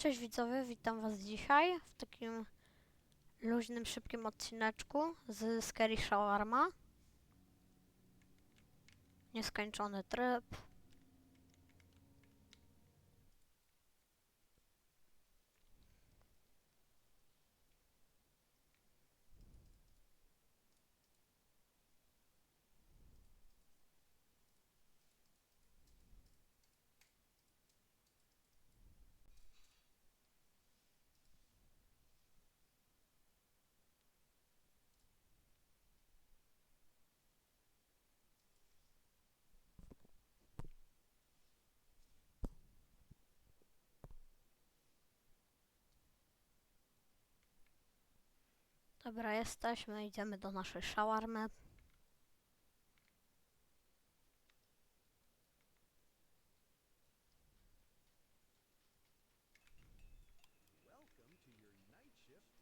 Cześć widzowie, witam was dzisiaj w takim luźnym, szybkim odcineczku z Scary Shawarma. Nieskończony tryb. Dobra, jesteśmy, idziemy do naszej shawarmy.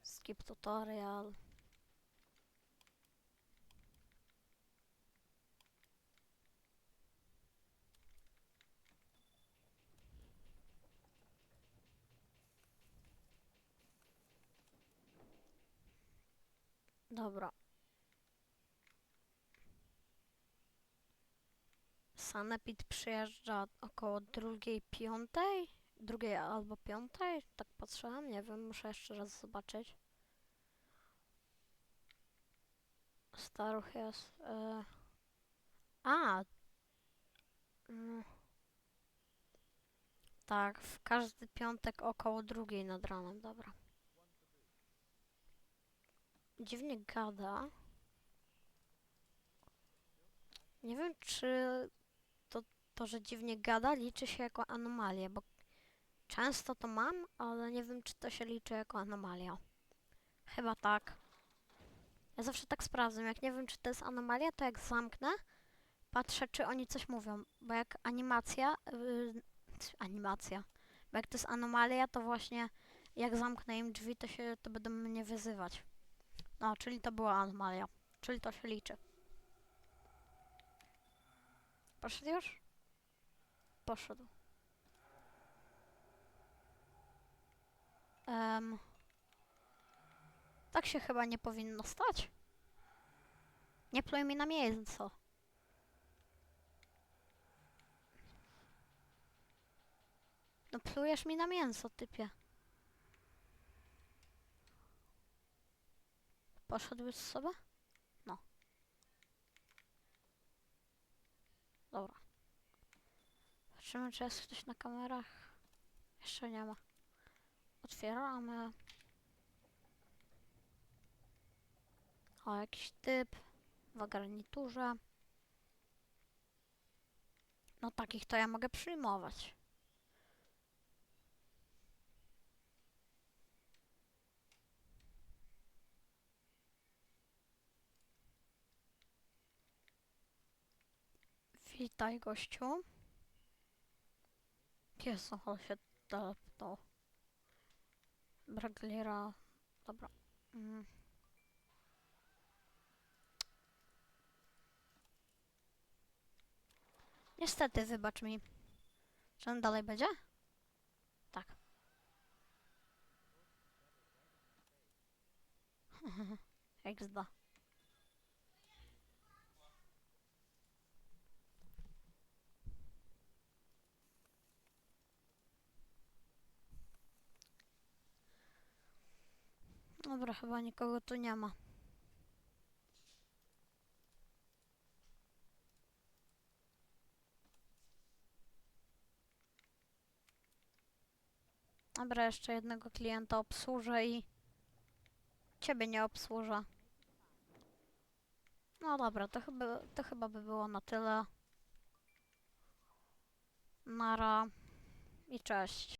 Skip tutorial. Dobra. Sanepid przyjeżdża około drugiej, piątej? Drugiej albo piątej? Tak patrzyłam, nie wiem, muszę jeszcze raz zobaczyć. Staruch jest. E... A! Mm. Tak, w każdy piątek około drugiej nad ranem, dobra. Dziwnie gada. Nie wiem, czy to, to, że dziwnie gada, liczy się jako anomalia, bo często to mam, ale nie wiem, czy to się liczy jako anomalia. Chyba tak. Ja zawsze tak sprawdzam. Jak nie wiem, czy to jest anomalia, to jak zamknę, patrzę, czy oni coś mówią. Bo jak animacja. Yy, animacja. Bo jak to jest anomalia, to właśnie jak zamknę im drzwi, to się to będą mnie wyzywać. No, czyli to była anomalia. Czyli to się liczy. Poszedł już? Poszedł. Em, tak się chyba nie powinno stać. Nie pluj mi na mięso. No plujesz mi na mięso, typie. Poszedłeś sobie? No. Dobra. Patrzymy, czy jest ktoś na kamerach. Jeszcze nie ma. Otwieramy. O, jakiś typ w garniturze. No takich to ja mogę przyjmować. Witaj, gościu. Jezu, ale się telepnął. Bragliera. Dobra. Mm. Niestety, wybacz mi. Czy on dalej będzie? Tak. XD. Dobra, chyba nikogo tu nie ma. Dobra, jeszcze jednego klienta obsłużę i ciebie nie obsłużę. No dobra, to chyba, to chyba by było na tyle. Nara i cześć.